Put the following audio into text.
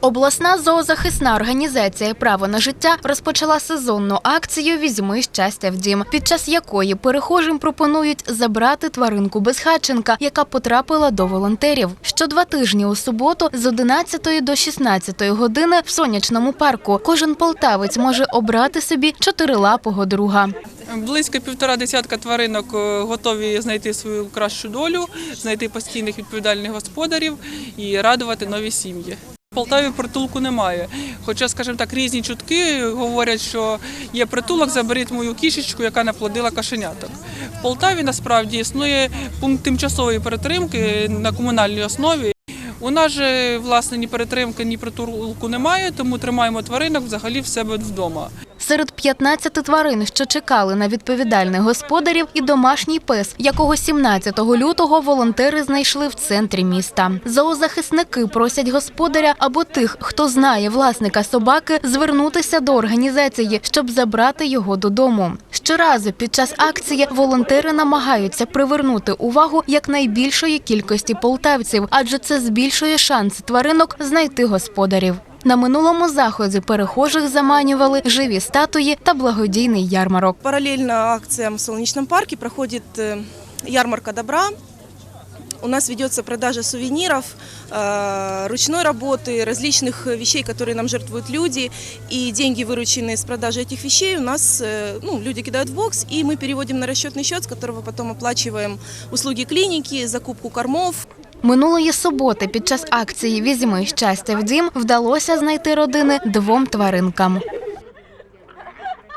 Обласна зоозахисна організація Право на життя розпочала сезонну акцію Візьми щастя в дім, під час якої перехожим пропонують забрати тваринку безхатченка, яка потрапила до волонтерів. Що два тижні у суботу з 11 до 16 години в сонячному парку кожен полтавець може обрати собі чотирилапого друга. Близько півтора десятка тваринок е, готові знайти свою кращу долю, знайти постійних відповідальних господарів і радувати нові сім'ї. Полтаві притулку немає. Хоча, скажімо так, різні чутки говорять, що є притулок, заберіть мою кішечку, яка наплодила кошеняток. В Полтаві насправді існує пункт тимчасової перетримки на комунальній основі. У нас же власне ні перетримки, ні притулку немає, тому тримаємо тваринок взагалі в себе вдома. Серед 15 тварин, що чекали на відповідальних господарів, і домашній пес, якого 17 лютого волонтери знайшли в центрі міста. Зоозахисники просять господаря або тих, хто знає власника собаки, звернутися до організації, щоб забрати його додому. Щоразу під час акції волонтери намагаються привернути увагу якнайбільшої кількості полтавців, адже це збільшує шанс тваринок знайти господарів. На минулому заході перехожих заманювали живі статуї та благодійний ярмарок. Параллельно акциям в Солнечном парке проходит э, ярмарка добра. У нас ведется продажа сувениров, э, ручной работы, различных вещей, которые нам жертвуют люди. И деньги, вырученные с продажи этих вещей, у нас э, ну, люди кидают в бокс, и мы переводим на расчетный счет, с которого потом оплачиваем услуги клиники, закупку кормов, Минулої суботи під час акції Візьми щастя в дім вдалося знайти родини двом тваринкам.